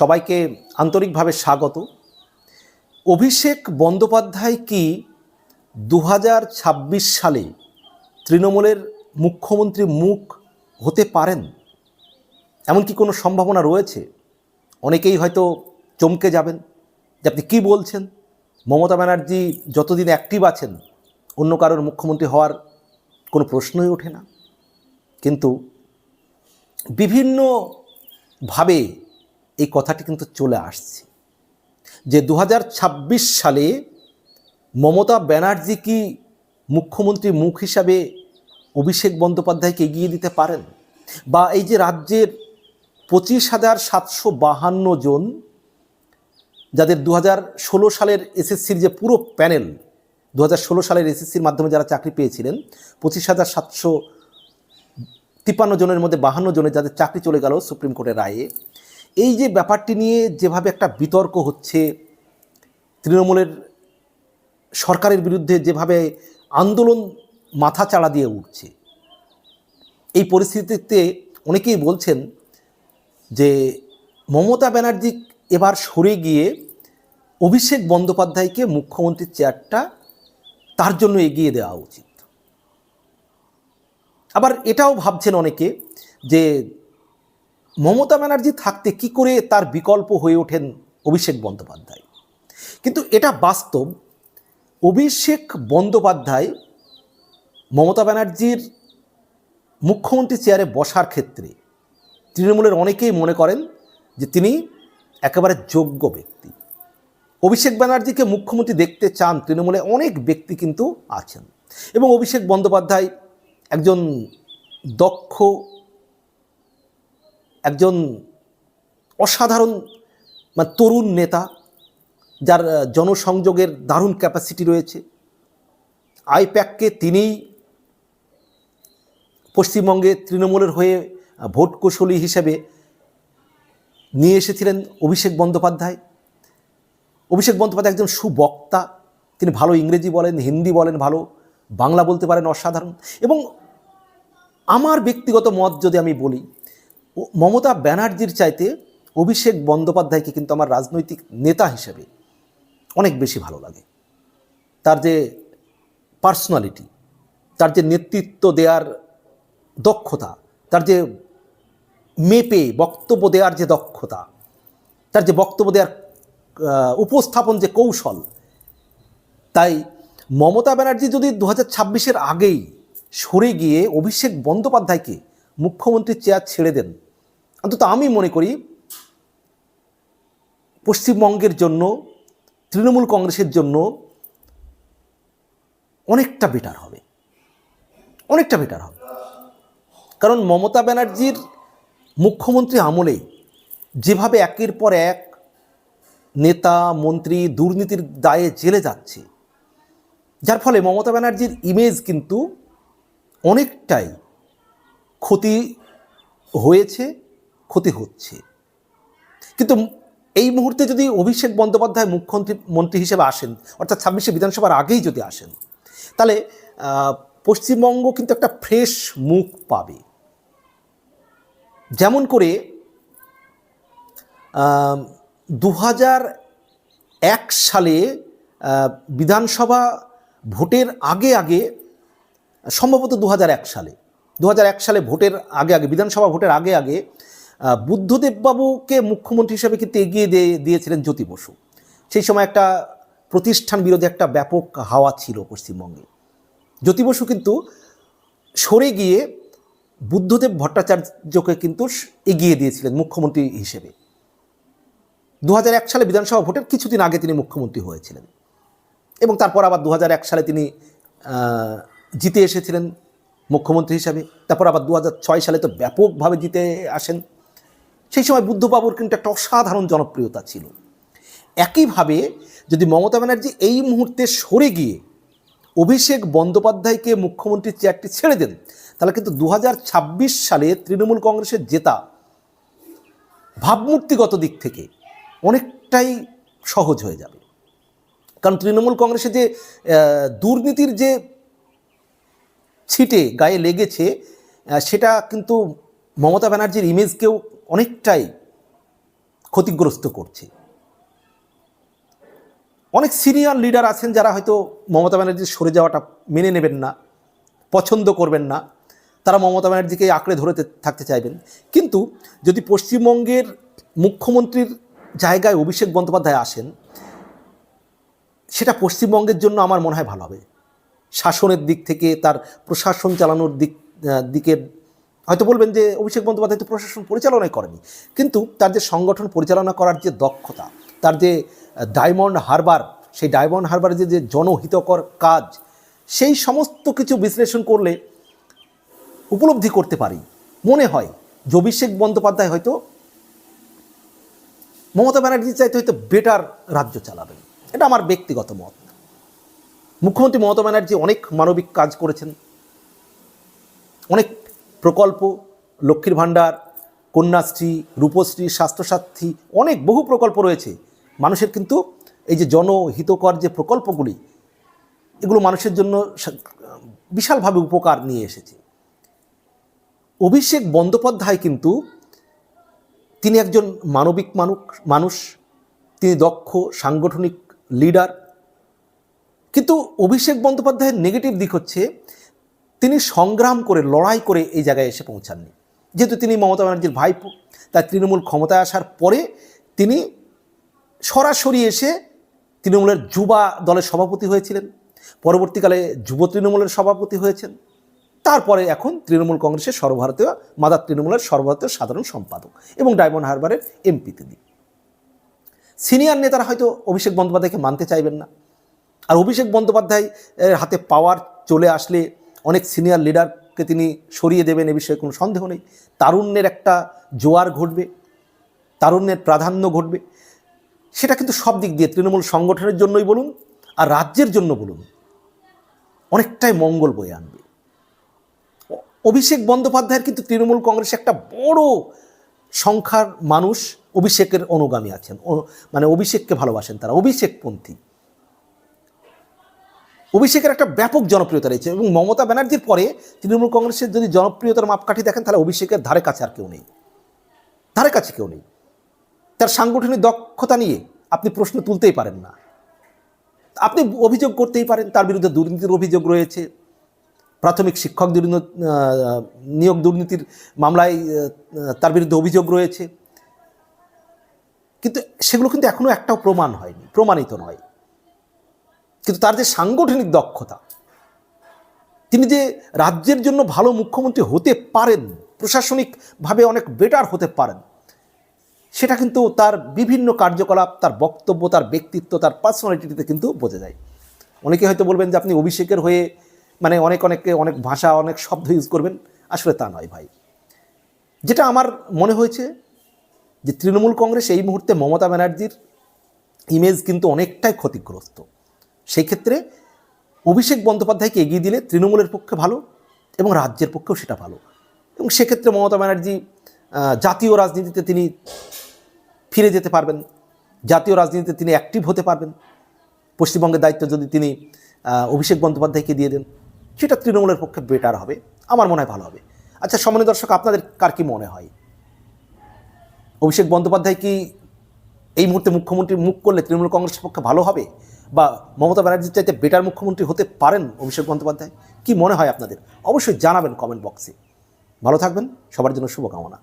সবাইকে আন্তরিকভাবে স্বাগত। অভিষেক বন্দ্যোপাধ্যায় কি দু হাজার ছাব্বিশ সালে তৃণমূলের মুখ্যমন্ত্রী মুখ হতে পারেন? এমন কি কোনো সম্ভাবনা রয়েছে? অনেকেই হয়তো চমকে যাবেন যে আপনি কী বলছেন? মমতা ব্যানার্জি যতদিন অ্যাক্টিভ আছেন, অন্য কারোর মুখ্যমন্ত্রী হওয়ার কোনো প্রশ্নই ওঠে না। কিন্তু বিভিন্নভাবে এই কথাটি কিন্তু চলে আসছে। যে দু হাজার ছাব্বিশ সালে মমতা ব্যানার্জি কি মুখ্যমন্ত্রী মুখ হিসাবে অভিষেক বন্দ্যোপাধ্যায়কে এগিয়ে দিতে পারেন? বা এই যে রাজ্যের পঁচিশ হাজার সাতশো বাহান্ন জন যাদের দু ষোলো সালের এসএসসির যে পুরো প্যানেল দু ষোলো সালের এসএসসির মাধ্যমে যারা চাকরি পেয়েছিলেন, পঁচিশ হাজার সাতশো তিপ্পান্ন জনের মধ্যে বাহান্ন জনের যাদের চাকরি চলে গেল সুপ্রিম কোর্টের রায়ে। এই যে ব্যাপারটি নিয়ে যেভাবে একটা বিতর্ক হচ্ছে, তৃণমূলের সরকারের বিরুদ্ধে যেভাবে আন্দোলন মাথা চাড়া দিয়ে উঠছে, এই পরিস্থিতিতে অনেকেই বলছেন যে মমতা ব্যানার্জি এবার সরে গিয়ে অভিষেক বন্দ্যোপাধ্যায়কে মুখ্যমন্ত্রীর চেয়ারটা তার জন্য এগিয়ে দেওয়া উচিত। আবার এটাও ভাবছেন অনেকে যে মমতা ব্যানার্জি থাকতে কি করে তার বিকল্প হয়ে ওঠেন অভিষেক বন্দ্যোপাধ্যায়? কিন্তু এটা বাস্তব। অভিষেক বন্দ্যোপাধ্যায় মমতা ব্যানার্জির মুখ্যমন্ত্রী চেয়ারে বসার ক্ষেত্রে তৃণমূলের অনেকেই মনে করেন যে তিনি একেবারে যোগ্য ব্যক্তি। অভিষেক ব্যানার্জিকে মুখ্যমন্ত্রী দেখতে চান তৃণমূলে অনেক ব্যক্তি কিন্তু আছেন। এবং অভিষেক বন্দ্যোপাধ্যায় একজন দক্ষ একজন অসাধারণ মানে তরুণ নেতা, যার জনসংযোগের দারুণ ক্যাপাসিটি রয়েছে। আইপ্যাককে তিনিই পশ্চিমবঙ্গে তৃণমূলের হয়ে ভোট কুশলী হিসেবে নিয়ে এসেছিলেন অভিষেক বন্দ্যোপাধ্যায়। অভিষেক বন্দ্যোপাধ্যায় একজন সুবক্তা। তিনি ভালো ইংরেজি বলেন, হিন্দি বলেন, ভালো বাংলা বলতে পারেন, অসাধারণ। এবং আমার ব্যক্তিগত মত যদি আমি বলি মমতা ব্যানার্জির চাইতে অভিষেক বন্দ্যোপাধ্যায়কে কিন্তু আমার রাজনৈতিক নেতা হিসেবে অনেক বেশি ভালো লাগে। তার যে পার্সোনালিটি, তার যে নেতৃত্ব দেওয়ার দক্ষতা, তার যে মেপে বক্তব্য দেওয়ার যে দক্ষতা, তার যে বক্তব্য দেওয়ার উপস্থাপন যে কৌশল, তাই মমতা ব্যানার্জি যদি দু হাজার আগেই সরে গিয়ে অভিষেক বন্দ্যোপাধ্যায়কে মুখ্যমন্ত্রীর চেয়ার ছেড়ে দেন অন্তত আমি মনে করি পশ্চিমবঙ্গের জন্য, তৃণমূল কংগ্রেসের জন্য অনেকটা বেটার হবে। অনেকটা বেটার হবে। কারণ মমতা ব্যানার্জির মুখ্যমন্ত্রী আমলে যেভাবে একের পর এক নেতা, মন্ত্রী দুর্নীতির দায়ে জেলে যাচ্ছে, যার ফলে মমতা ব্যানার্জির ইমেজ কিন্তু অনেকটাই ক্ষতি হয়েছে। ক্ষতি হচ্ছে। কিন্তু এই মুহূর্তে যদি অভিষেক বন্দ্যোপাধ্যায় মুখ্যমন্ত্রী, মন্ত্রী হিসেবে আসেন, অর্থাৎ ছাব্বিশে বিধানসভার আগেই যদি আসেন, তাহলে পশ্চিমবঙ্গ কিন্তু একটা ফ্রেশ মুখ পাবে। যেমন করে দু এক সালে বিধানসভা ভোটের আগে আগে, সম্ভবত দু সালে দু সালে ভোটের আগে আগে, বিধানসভা ভোটের আগে আগে বুদ্ধদেববাবুকে মুখ্যমন্ত্রী হিসেবে কিন্তু এগিয়ে দিয়ে দিয়েছিলেন জ্যোতি বসু। সেই সময় একটা প্রতিষ্ঠান বিরোধী একটা ব্যাপক হাওয়া ছিল পশ্চিমবঙ্গে। জ্যোতি বসু কিন্তু সরে গিয়ে বুদ্ধদেব ভট্টাচার্যকে কিন্তু এগিয়ে দিয়েছিলেন মুখ্যমন্ত্রী হিসেবে। দু সালে বিধানসভা ভোটের কিছুদিন আগে তিনি মুখ্যমন্ত্রী হয়েছিলেন এবং তারপর আবার দু সালে তিনি জিতে এসেছিলেন মুখ্যমন্ত্রী হিসাবে। তারপর আবার দু হাজার ছয় সালে তো ব্যাপকভাবে জিতে আসেন। সেই সময় বুদ্ধবাবুর কিন্তু একটা অসাধারণ জনপ্রিয়তা ছিল। একইভাবে যদি মমতা ব্যানার্জি এই মুহূর্তে সরে গিয়ে অভিষেক বন্দ্যোপাধ্যায়কে মুখ্যমন্ত্রীর চেয়ারটি ছেড়ে দেন, তাহলে কিন্তু দু হাজার ছাব্বিশ সালে তৃণমূল কংগ্রেসের জেতা ভাবমূর্তিগত দিক থেকে অনেকটাই সহজ হয়ে যাবে। কারণ তৃণমূল কংগ্রেসে যে দুর্নীতির যে ছিটে গায়ে লেগেছে সেটা কিন্তু মমতা ব্যানার্জির ইমেজকেও অনেকটাই ক্ষতিগ্রস্ত করছে। অনেক সিনিয়র লিডার আছেন যারা হয়তো মমতা ব্যানার্জির সরে যাওয়াটা মেনে নেবেন না পছন্দ করবেন না তারা মমতা ব্যানার্জিকে আঁকড়ে ধরে থাকতে চাইবেন। কিন্তু যদি পশ্চিমবঙ্গের মুখ্যমন্ত্রীর জায়গায় অভিষেক বন্দ্যোপাধ্যায় আসেন সেটা পশ্চিমবঙ্গের জন্য আমার মনে হয় ভালো হবে। শাসনের দিক থেকে তার প্রশাসন চালানোর দিক আহ, দিকে হয়তো বলবেন যে অভিষেক বন্দ্যোপাধ্যায় তো প্রশাসন পরিচালনাই করেনি। কিন্তু তার যে সংগঠন পরিচালনা করার যে দক্ষতা, তার যে ডায়মন্ড হারবার সেই ডায়মন্ড হারবারের যে জনহিতকর কাজ, সেই সমস্ত কিছু বিশ্লেষণ করলে উপলব্ধি করতে পারি। মনে হয় যে অভিষেক বন্দ্যোপাধ্যায় হয়তো মমতা ব্যানার্জি চাইতে হয়তো বেটার রাজ্য চালাবেন। এটা আমার ব্যক্তিগত মত। মুখ্যমন্ত্রী মমতা ব্যানার্জি অনেক মানবিক কাজ করেছেন। অনেক প্রকল্প, লক্ষ্মীর ভাণ্ডার, কন্যাশ্রী, রূপশ্রী, স্বাস্থ্যসাথী, অনেক বহু প্রকল্প রয়েছে। মানুষের কিন্তু এই যে জনহিতকর যে প্রকল্পগুলি, এগুলো মানুষের জন্য বিশালভাবে উপকার নিয়ে এসেছে। অভিষেক বন্দ্যোপাধ্যায় কিন্তু তিনি একজন মানবিক মানুষ মানুষ, তিনি দক্ষ, সাংগঠনিক লিডার। কিন্তু অভিষেক বন্দ্যোপাধ্যায়ের নেগেটিভ দিক হচ্ছে তিনি সংগ্রাম করে, লড়াই করে এই জায়গায় এসে পৌঁছাননি। যেহেতু তিনি মমতা ব্যানার্জির ভাইপো তার তৃণমূল ক্ষমতায় আসার পরে তিনি সরাসরি এসে তৃণমূলের যুবা দলের সভাপতি হয়েছিলেন। পরবর্তীকালে যুব তৃণমূলের সভাপতি হয়েছেন। তারপরে এখন তৃণমূল কংগ্রেসের সর্বভারতীয়, মাদার তৃণমূলের সর্বভারতীয় সাধারণ সম্পাদক এবং ডায়মন্ড হারবারের এমপি তিনি। সিনিয়র নেতারা হয়তো অভিষেক বন্দ্যোপাধ্যায়কে মানতে চাইবেন না। আর অভিষেক বন্দ্যোপাধ্যায় হাতে পাওয়ার চলে আসলে অনেক সিনিয়র লিডারকে তিনি সরিয়ে দেবেন, এ বিষয়ে কোনো সন্দেহ নেই। তারুণ্যের একটা জোয়ার ঘটবে, তারুণ্যের প্রাধান্য ঘটবে। সেটা কিন্তু সব দিক দিয়ে তৃণমূল সংগঠনের জন্যই বলুন আর রাজ্যের জন্য বলুন, অনেকটাই মঙ্গল বয়ে আনবে। অভিষেক বন্দ্যোপাধ্যায়ের কিন্তু তৃণমূল কংগ্রেসে একটা বড় সংখ্যার মানুষ অভিষেকের অনুগামী আছেন মানে অভিষেককে ভালোবাসেন তারা, অভিষেকপন্থী। অভিষেকের একটা ব্যাপক জনপ্রিয়তা রয়েছে এবং মমতা ব্যানার্জির পরে তৃণমূল কংগ্রেসের যদি জনপ্রিয়তার মাপকাঠি দেখেন, তাহলে অভিষেকের ধারে কাছে আর কেউ নেই। ধারে কাছে কেউ নেই। তার সাংগঠনিক দক্ষতা নিয়ে আপনি প্রশ্ন তুলতেই পারেন না। আপনি অভিযোগ করতেই পারেন, তার বিরুদ্ধে দুর্নীতির অভিযোগ রয়েছে। প্রাথমিক শিক্ষক নিয়োগ দুর্নীতির মামলায় তার বিরুদ্ধে অভিযোগ রয়েছে। কিন্তু সেগুলো কিন্তু এখনও একটাও প্রমাণ হয়নি, প্রমাণিত নয়। কিন্তু তার যে সাংগঠনিক দক্ষতা, তিনি যে রাজ্যের জন্য ভালো মুখ্যমন্ত্রী হতে পারেন, প্রশাসনিকভাবে অনেক বেটার হতে পারেন, সেটা কিন্তু তার বিভিন্ন কার্যকলাপ, তার বক্তব্য, তার ব্যক্তিত্ব, তার পার্সোনালিটিতে কিন্তু বোঝা যায়। অনেকে হয়তো বলবেন যে আপনি অভিষেকের হয়ে মানে অনেক, অনেককে অনেক ভাষা, অনেক শব্দ ইউজ করবেন, আসলে তা নয় ভাই। যেটা আমার মনে হয়েছে যে তৃণমূল কংগ্রেস এই মুহূর্তে মমতা ব্যানার্জির ইমেজ কিন্তু অনেকটাই ক্ষতিগ্রস্ত। সেই ক্ষেত্রে অভিষেক বন্দ্যোপাধ্যায়কে এগিয়ে দিলে তৃণমূলের পক্ষে ভালো এবং রাজ্যের পক্ষেও সেটা ভালো। এবং সেক্ষেত্রে মমতা ব্যানার্জি জাতীয় রাজনীতিতে তিনি ফিরে যেতে পারবেন, জাতীয় রাজনীতিতে তিনি অ্যাক্টিভ হতে পারবেন। পশ্চিমবঙ্গের দায়িত্ব যদি তিনি অভিষেক বন্দ্যোপাধ্যায়কে দিয়ে দেন, সেটা তৃণমূলের পক্ষে বেটার হবে, আমার মনে হয় ভালো হবে। আচ্ছা সম্মানিত দর্শক, আপনাদের কার কি মনে হয়? অভিষেক বন্দ্যোপাধ্যায় কি এই মুহূর্তে মুখ্যমন্ত্রী মুখ করলে তৃণমূল কংগ্রেসের পক্ষে ভালো হবে? বা মমতা ব্যানার্জির চাইতে বেটার মুখ্যমন্ত্রী হতে পারেন অভিষেক বন্দ্যোপাধ্যায়? কি মনে হয় আপনাদের? অবশ্যই জানাবেন কমেন্ট বক্সে ভালো থাকবেন, সবার জন্য শুভকামনা।